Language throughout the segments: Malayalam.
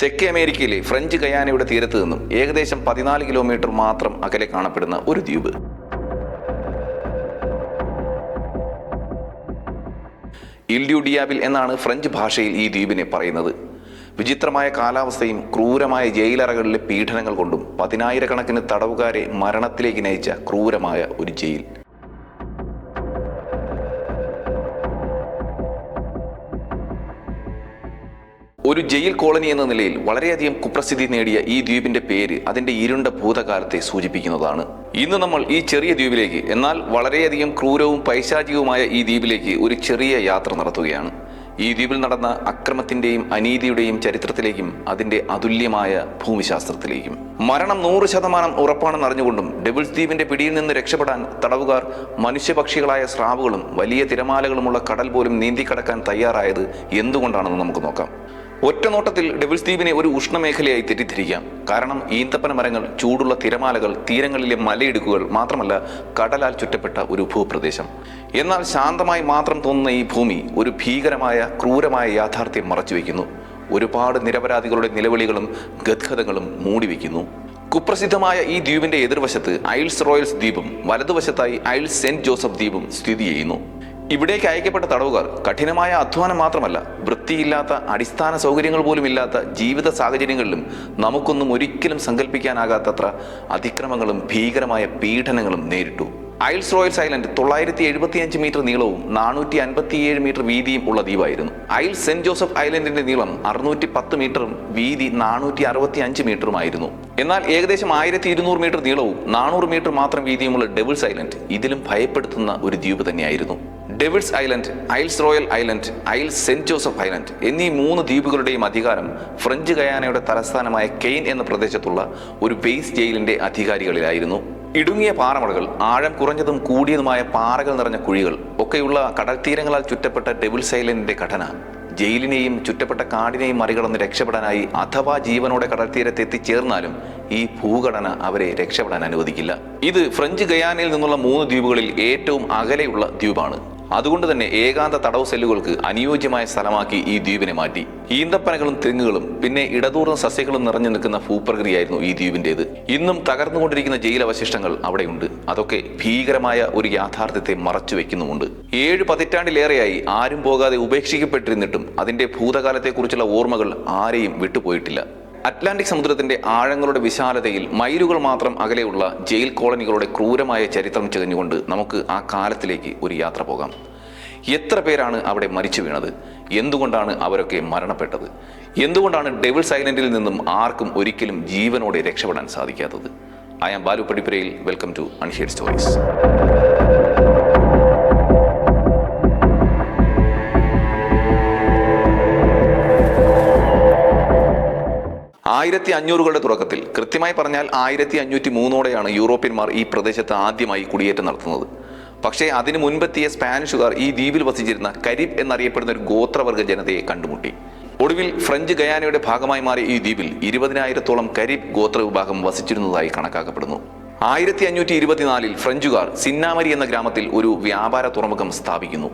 തെക്കേ അമേരിക്കയിലെ ഫ്രഞ്ച് ഗയാനയുടെ തീരത്ത് നിന്നും ഏകദേശം പതിനാല് കിലോമീറ്റർ മാത്രം അകലെ കാണപ്പെടുന്ന ഒരു ദ്വീപ്. ഇൽഡ്യൂഡിയാബിൽ എന്നാണ് ഫ്രഞ്ച് ഭാഷയിൽ ഈ ദ്വീപിനെ പറയുന്നത്. വിചിത്രമായ കാലാവസ്ഥയും ക്രൂരമായ ജയിലറകളിലെ പീഡനങ്ങൾ കൊണ്ടും പതിനായിരക്കണക്കിന് തടവുകാരെ മരണത്തിലേക്ക് നയിച്ച ക്രൂരമായ ഒരു ജയിൽ. ഒരു ജയിൽ കോളനി എന്ന നിലയിൽ വളരെയധികം കുപ്രസിദ്ധി നേടിയ ഈ ദ്വീപിന്റെ പേര് അതിന്റെ ഇരുണ്ട ഭൂതകാലത്തെ സൂചിപ്പിക്കുന്നതാണ്. ഇന്ന് നമ്മൾ ഈ ചെറിയ ദ്വീപിലേക്ക് എന്നാൽ വളരെയധികം ക്രൂരവും പൈശാചികവുമായ ഈ ദ്വീപിലേക്ക് ഒരു ചെറിയ യാത്ര നടത്തുകയാണ്. ഈ ദ്വീപിൽ നടന്ന അക്രമത്തിന്റെയും അനീതിയുടെയും ചരിത്രത്തിലേക്കും അതിന്റെ അതുല്യമായ ഭൂമിശാസ്ത്രത്തിലേക്കും. മരണം നൂറ് ശതമാനം ഉറപ്പാണെന്ന് അറിഞ്ഞുകൊണ്ടും ഡബിൾസ് ദ്വീപിന്റെ പിടിയിൽ നിന്ന് രക്ഷപ്പെടാൻ തടവുകാർ മനുഷ്യപക്ഷികളായ സ്രാവുകളും വലിയ തിരമാലകളുമുള്ള കടൽ പോലും നീന്തിക്കടക്കാൻ തയ്യാറായത് എന്തുകൊണ്ടാണെന്ന് നമുക്ക് നോക്കാം. ഒറ്റ നോട്ടത്തിൽ ഡെവിൾസ് ദ്വീപിനെ ഒരു ഉഷ്ണമേഖലയായി തെറ്റിദ്ധരിക്കാം. കാരണം ഈന്തപ്പന മരങ്ങൾ ചൂടുള്ള തിരമാലകൾ തീരങ്ങളിലെ മലയിടുക്കുകൾ മാത്രമല്ല കടലാൽ ചുറ്റപ്പെട്ട ഒരു ഭൂപ്രദേശം. എന്നാൽ ശാന്തമായി മാത്രം തോന്നുന്ന ഈ ഭൂമി ഒരു ഭീകരമായ ക്രൂരമായ യാഥാർത്ഥ്യം മറച്ചുവെക്കുന്നു. ഒരുപാട് നിരപരാധികളുടെ നിലവിളികളും ഗദ്ഗതങ്ങളും മൂടിവെക്കുന്നു. കുപ്രസിദ്ധമായ ഈ ദ്വീപിന്റെ എതിർവശത്ത് ഐൽസ് റോയൽസ് ദ്വീപും വലതുവശത്തായി ഐൽസ് സെന്റ് ജോസഫ് ദ്വീപും സ്ഥിതി ചെയ്യുന്നു. ഇവിടേക്ക് അയക്കപ്പെട്ട തടവുകാർ കഠിനമായ അധ്വാനം മാത്രമല്ല വൃത്തിയില്ലാത്ത അടിസ്ഥാന സൗകര്യങ്ങൾ പോലും ഇല്ലാത്ത ജീവിത സാഹചര്യങ്ങളിലും നമുക്കൊന്നും ഒരിക്കലും സങ്കല്പിക്കാനാകാത്തത്ര അതിക്രമങ്ങളും ഭീകരമായ പീഡനങ്ങളും നേരിട്ടു. ഐൽസ് റോയൽ ഐലൻഡ് തൊള്ളായിരത്തി എഴുപത്തിയഞ്ച് മീറ്റർ നീളവും നാനൂറ്റി അൻപത്തിയേഴ് മീറ്റർ വീതിയും ഉള്ള ദ്വീപായിരുന്നു. ഐൽസ് സെന്റ് ജോസഫ് ഐലൻഡിന്റെ നീളം അറുന്നൂറ്റി പത്ത് മീറ്ററും വീതി നാനൂറ്റി അറുപത്തി അഞ്ച് മീറ്ററുമായിരുന്നു. എന്നാൽ ഏകദേശം ആയിരത്തി ഇരുന്നൂറ് മീറ്റർ നീളവും നാനൂറ് മീറ്റർ മാത്രം വീതിയുമുള്ള ഡെവിൾസ് ഐലൻഡ് ഇതിലും ഭയപ്പെടുത്തുന്ന ഒരു ദ്വീപ് തന്നെയായിരുന്നു. Devil's Island Iles Royale island Ile Saint Joseph island എന്നീ മൂന്ന് ദ്വീപുകളുടെയും അധികാരം ഫ്രഞ്ച് ഗയാനയുടെ തലസ്ഥാനമായ കെയ്ൻ എന്ന പ്രദേശത്തുള്ള ഒരു ബേസ് ജയിലിന്റെ അധികാരികളിലായിരുന്നു. ഇടുങ്ങിയ പാറമടകൾ ആഴം കുറഞ്ഞതും കൂടിയതുമായ പാറകൾ നിറഞ്ഞ കുഴികൾ ഒക്കെയുള്ള കടൽത്തീരങ്ങളാൽ ചുറ്റപ്പെട്ട ഡെവിൾസ് ഐലൻഡിന്റെ ഘടന. ജയിലിനെയും ചുറ്റപ്പെട്ട കാടിനെയും മറികടന്ന് രക്ഷപ്പെടാനായി അഥവാ ജീവനോടെ കടൽത്തീരത്ത് എത്തിച്ചേർന്നാലും ഈ ഭൂഘടന അവരെ രക്ഷപ്പെടാൻ അനുവദിക്കില്ല. ഇത് ഫ്രഞ്ച് ഗയാനയിൽ നിന്നുള്ള മൂന്ന് ദ്വീപുകളിൽ ഏറ്റവും അകലെയുള്ള ദ്വീപാണ്. അതുകൊണ്ട് തന്നെ ഏകാന്ത തടവ് സെല്ലുകൾക്ക് അനുയോജ്യമായ സ്ഥലമാക്കി ഈ ദ്വീപിനെ മാറ്റി. ഈന്തപ്പനകളും തെങ്ങുകളും പിന്നെ ഇടതൂർന്ന സസ്യങ്ങളും നിറഞ്ഞു നിൽക്കുന്ന ഭൂപ്രകൃതിയായിരുന്നു ഈ ദ്വീപിന്റേത് ഇന്നും തകർന്നുകൊണ്ടിരിക്കുന്ന ജയിലവശിഷ്ടങ്ങൾ അവിടെയുണ്ട്. അതൊക്കെ ഭീകരമായ ഒരു യാഥാർത്ഥ്യത്തെ മറച്ചു വെക്കുന്നുമുണ്ട് ഏഴ് പതിറ്റാണ്ടിലേറെയായി ആരും പോകാതെ ഉപേക്ഷിക്കപ്പെട്ടിരുന്നിട്ടും അതിന്റെ ഭൂതകാലത്തെക്കുറിച്ചുള്ള ഓർമ്മകൾ ആരെയും വിട്ടുപോയിട്ടില്ല. അറ്റ്ലാന്റിക് സമുദ്രത്തിന്റെ ആഴങ്ങളുടെ വിശാലതയിൽ മൈലുകൾ മാത്രം അകലെയുള്ള ജയിൽ കോളനികളുടെ ക്രൂരമായ ചരിത്രം ചെകഞ്ഞുകൊണ്ട് നമുക്ക് ആ കാലത്തിലേക്ക് ഒരു യാത്ര പോകാം. എത്ര പേരാണ് അവിടെ മരിച്ചു വീണത്? എന്തുകൊണ്ടാണ് അവരൊക്കെ മരണപ്പെട്ടത്? എന്തുകൊണ്ടാണ് ഡെവിൾ സൈലന്റിൽ നിന്നും ആർക്കും ഒരിക്കലും ജീവനോടെ രക്ഷപ്പെടാൻ സാധിക്കാത്തത്? I am Balu Padippurayil. Welcome to unshade stories. ആയിരത്തി അഞ്ഞൂറുകളുടെ തുടക്കത്തിൽ കൃത്യമായി പറഞ്ഞാൽ ആയിരത്തി അഞ്ഞൂറ്റി മൂന്നോടെയാണ് യൂറോപ്യന്മാർ ഈ പ്രദേശത്ത് ആദ്യമായി കുടിയേറ്റം നടത്തുന്നത്. പക്ഷേ അതിനു മുൻപെത്തിയ സ്പാനിഷുകാർ ഈ ദ്വീപിൽ വസിച്ചിരുന്ന കരിബ് എന്നറിയപ്പെടുന്ന ഒരു ഗോത്രവർഗ ജനതയെ കണ്ടുമുട്ടി. ഒടുവിൽ ഫ്രഞ്ച് ഗയാനയുടെ ഭാഗമായി മാറിയ ഈ ദ്വീപിൽ ഇരുപതിനായിരത്തോളം കരിബ് ഗോത്ര വിഭാഗം വസിച്ചിരുന്നതായി കണക്കാക്കപ്പെടുന്നു. ആയിരത്തി അഞ്ഞൂറ്റി ഇരുപത്തിനാലിൽ ഫ്രഞ്ചുകാർ സിന്നാമരി എന്ന ഗ്രാമത്തിൽ ഒരു വ്യാപാര തുറമുഖം സ്ഥാപിക്കുന്നു.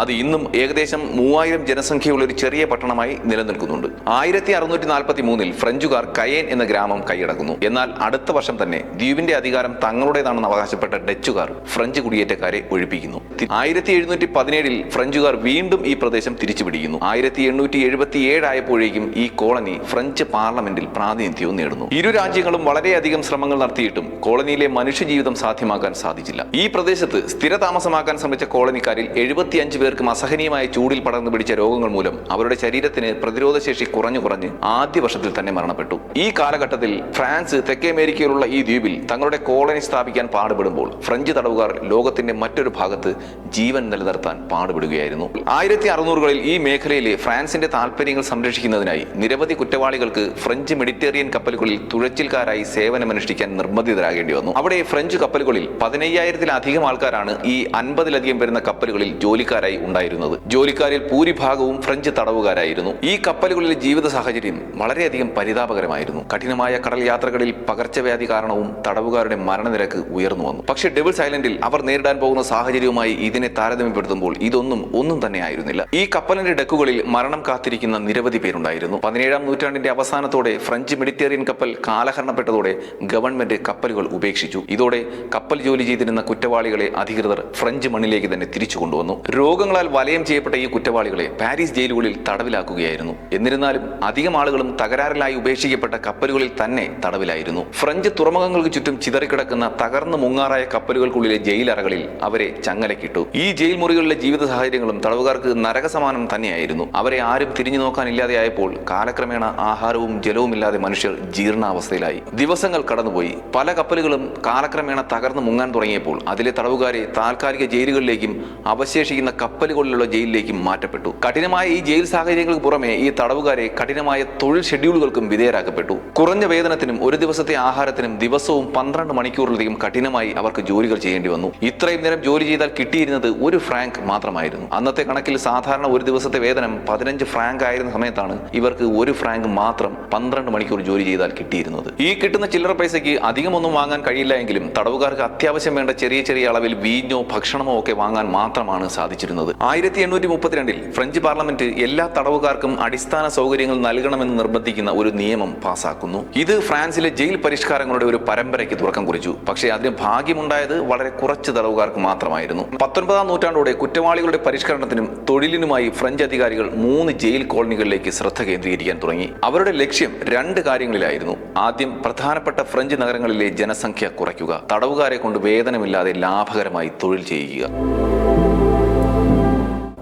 അത് ഇന്നും ഏകദേശം മൂവായിരം ജനസംഖ്യയുള്ള ഒരു ചെറിയ പട്ടണമായി നിലനിൽക്കുന്നുണ്ട്. ആയിരത്തി അറുന്നൂറ്റി നാൽപ്പത്തി മൂന്നിൽ ഫ്രഞ്ചുകാർ കയേൻ എന്ന ഗ്രാമം കൈയടക്കുന്നു. എന്നാൽ അടുത്ത വർഷം തന്നെ ദ്വീപിന്റെ അധികാരം തങ്ങളുടേതാണെന്ന് അവകാശപ്പെട്ട ഡച്ചുകാർ ഫ്രഞ്ച് കുടിയേറ്റക്കാരെ ഒഴിപ്പിക്കുന്നു. ആയിരത്തി എഴുന്നൂറ്റി പതിനേഴിൽ ഫ്രഞ്ചുകാർ വീണ്ടും ഈ പ്രദേശം തിരിച്ചുപിടിക്കുന്നു. ആയിരത്തി എണ്ണൂറ്റി എഴുപത്തി ഏഴായപ്പോഴേക്കും ഈ കോളനി ഫ്രഞ്ച് പാർലമെന്റിൽ പ്രാതിനിധ്യവും നേടുന്നു. ഇരു രാജ്യങ്ങളും വളരെയധികം ശ്രമങ്ങൾ നടത്തിയിട്ടും കോളനിയിലെ മനുഷ്യജീവിതം സാധ്യമാക്കാൻ സാധിച്ചില്ല. ഈ പ്രദേശത്ത് സ്ഥിരതാമസമാക്കാൻ ശ്രമിച്ച കോളനിക്കാരിൽ എഴുപത്തിയഞ്ച് പേർക്കും അസഹനീയമായ ചൂടിൽ പടർന്നു പിടിച്ച രോഗങ്ങൾ മൂലം അവരുടെ ശരീരത്തിന് പ്രതിരോധശേഷി കുറഞ്ഞു കുറഞ്ഞ് ആദ്യ വർഷത്തിൽ തന്നെ മരണപ്പെട്ടു. ഈ കാലഘട്ടത്തിൽ ഫ്രാൻസ് തെക്കേ അമേരിക്കയിലുള്ള ഈ ദ്വീപിൽ തങ്ങളുടെ കോളനി സ്ഥാപിക്കാൻ പാടുപെടുമ്പോൾ ഫ്രഞ്ച് തടവുകാർ ലോകത്തിന്റെ മറ്റൊരു ഭാഗത്ത് ജീവൻ നിലനിർത്താൻ പാടുപെടുകയായിരുന്നു. ആയിരത്തി അറുന്നൂറുകളിൽ ഈ മേഖലയിലെ ഫ്രാൻസിന്റെ താൽപര്യങ്ങൾ സംരക്ഷിക്കുന്നതിനായി നിരവധി കുറ്റവാളികൾക്ക് ഫ്രഞ്ച് മെഡിറ്റേറിയൻ കപ്പലുകളിൽ തുഴച്ചിൽക്കാരായി സേവനമനുഷ്ഠിക്കാൻ നിർബന്ധിതരാകേണ്ടി വന്നു. അവിടെ ഫ്രഞ്ച് കപ്പലുകളിൽ പതിനയ്യായിരത്തിലധികം ആൾക്കാരാണ് ഈ അൻപതിലധികം വരുന്ന കപ്പലുകളിൽ ജോലിക്കാരായി ഉണ്ടായിരുന്നത്. ജോലിക്കാരിൽ ഭൂരിഭാഗവും ഫ്രഞ്ച് തടവുകാരായിരുന്നു. ഈ കപ്പലുകളിലെ ജീവിത സാഹചര്യം വളരെയധികം പരിതാപകരമായിരുന്നു. കഠിനമായ കടൽ യാത്രകളിൽ പകർച്ചവ്യാധി കാരണവും തടവുകാരുടെ മരണനിരക്ക് ഉയർന്നു വന്നു. പക്ഷേ ഡെവിൾസ് ഐലൻഡിൽ അവർ നേരിടാൻ പോകുന്ന സാഹചര്യവുമായി ഇതിനെ താരതമ്യപ്പെടുത്തുമ്പോൾ ഇതൊന്നും ഒന്നും തന്നെ ആയിരുന്നില്ല. ഈ കപ്പലിന്റെ ഡെക്കുകളിൽ മരണം കാത്തിരിക്കുന്ന നിരവധി പേരുണ്ടായിരുന്നു. പതിനേഴാം നൂറ്റാണ്ടിന്റെ അവസാനത്തോടെ ഫ്രഞ്ച് മെഡിറ്റേറിയൻ കപ്പൽ കാലഹരണപ്പെട്ടതോടെ ഗവൺമെന്റ് കപ്പലുകൾ ഉപേക്ഷിച്ചു. ഇതോടെ കപ്പൽ ജോലി ചെയ്തിരുന്ന കുറ്റവാളികളെ അധികൃതർ ഫ്രഞ്ച് മണ്ണിലേക്ക് തന്നെ തിരിച്ചു കൊണ്ടുവന്നു. രോഗങ്ങളാൽ വലയം ചെയ്യപ്പെട്ട ഈ കുറ്റവാളികളെ പാരീസ് ജയിലുകളിൽ തടവിലാക്കുകയായിരുന്നു. എന്നിരുന്നാലും അധികം ആളുകളും തകരാറിലായി ഉപേക്ഷിക്കപ്പെട്ട കപ്പലുകളിൽ തന്നെ തടവിലായിരുന്നു. ഫ്രഞ്ച് തുറമുഖങ്ങൾക്ക് ചുറ്റും ചിതറിക്കിടക്കുന്ന തകർന്നു മുങ്ങാറായ കപ്പലുകൾക്കുള്ളിലെ ജയിലറകളിൽ അവരെ ചങ്ങലക്കിട്ടു. ഈ ജയിൽ മുറികളിലെ ജീവിത സാഹചര്യങ്ങളും തടവുകാർക്ക് നരകസമാനം തന്നെയായിരുന്നു. അവരെ ആരും തിരിഞ്ഞു നോക്കാനില്ലാതെയായപ്പോൾ കാലക്രമേണ ആഹാരവും ജലവും ഇല്ലാതെ മനുഷ്യർ ജീർണാവസ്ഥയിലായി. ദിവസങ്ങൾ കടന്നുപോയി. പല കപ്പലുകളും കാലക്രമേണ തകർന്നു മുങ്ങാൻ തുടങ്ങിയപ്പോൾ അതിലെ തടവുകാരെ താൽക്കാലിക ജയിലുകളിലേക്കും അവശേഷിക്കുന്ന കപ്പലുകളിലുള്ള ജയിലിലേക്ക് മാറ്റപ്പെട്ടു. കഠിനമായ ഈ ജയിൽ സാഹചര്യങ്ങൾക്ക് പുറമെ ഈ തടവുകാരെ കഠിനമായ തൊഴിൽ ഷെഡ്യൂളുകൾക്കും വിധേയരാക്കപ്പെട്ടു. കുറഞ്ഞ വേതനത്തിനും ഒരു ദിവസത്തെ ആഹാരത്തിനും ദിവസവും പന്ത്രണ്ട് മണിക്കൂറിലധികം കഠിനമായി അവർക്ക് ജോലികൾ ചെയ്യേണ്ടി വന്നു. ഇത്രയും നേരം ജോലി ചെയ്താൽ കിട്ടിയിരുന്നത് ഒരു ഫ്രാങ്ക് മാത്രമായിരുന്നു. അന്നത്തെ കണക്കിൽ സാധാരണ ഒരു ദിവസത്തെ വേതനം പതിനഞ്ച് ഫ്രാങ്ക് ആയിരുന്ന സമയത്താണ് ഇവർക്ക് ഒരു ഫ്രാങ്ക് മാത്രം പന്ത്രണ്ട് മണിക്കൂർ ജോലി ചെയ്താൽ കിട്ടിയിരുന്നത്. ഈ കിട്ടുന്ന ചില്ലറ പൈസയ്ക്ക് അധികമൊന്നും വാങ്ങാൻ കഴിയില്ല എങ്കിലും തടവുകാർക്ക് അത്യാവശ്യം വേണ്ട ചെറിയ ചെറിയ അളവിൽ വീഞ്ഞോ ഭക്ഷണമോ ഒക്കെ വാങ്ങാൻ മാത്രമാണ് സാധിച്ചിരുന്നത്. ആയിരത്തി എണ്ണൂറ്റി മുപ്പത്തിരണ്ടിൽ ഫ്രഞ്ച് പാർലമെന്റ് എല്ലാ തടവുകാർക്കും അടിസ്ഥാന സൗകര്യങ്ങൾ നൽകണമെന്ന് നിർബന്ധിക്കുന്ന ഒരു നിയമം പാസാക്കുന്നു. ഇത് ഫ്രാൻസിലെ ജയിൽ പരിഷ്കാരങ്ങളുടെ ഒരു പരമ്പരയ്ക്ക് തുടക്കം കുറിച്ചു. പക്ഷേ അതിന് ഭാഗ്യമുണ്ടായത് വളരെ കുറച്ച് തടവുകാർക്ക് മാത്രമായിരുന്നു. പത്തൊൻപതാം നൂറ്റാണ്ടോടെ കുറ്റവാളികളുടെ പരിഷ്കരണത്തിനും തൊഴിലിനുമായി ഫ്രഞ്ച് അധികാരികൾ മൂന്ന് ജയിൽ കോളനികളിലേക്ക് ശ്രദ്ധ കേന്ദ്രീകരിക്കാൻ തുടങ്ങി. അവരുടെ ലക്ഷ്യം രണ്ട് കാര്യങ്ങളിലായിരുന്നു. ആദ്യം പ്രധാനപ്പെട്ട ഫ്രഞ്ച് നഗരങ്ങളിലെ ജനസംഖ്യ കുറയ്ക്കുക. തടവുകാരെ കൊണ്ട് വേതനമില്ലാതെ ലാഭകരമായി തൊഴിൽ ചെയ്യിക്കുക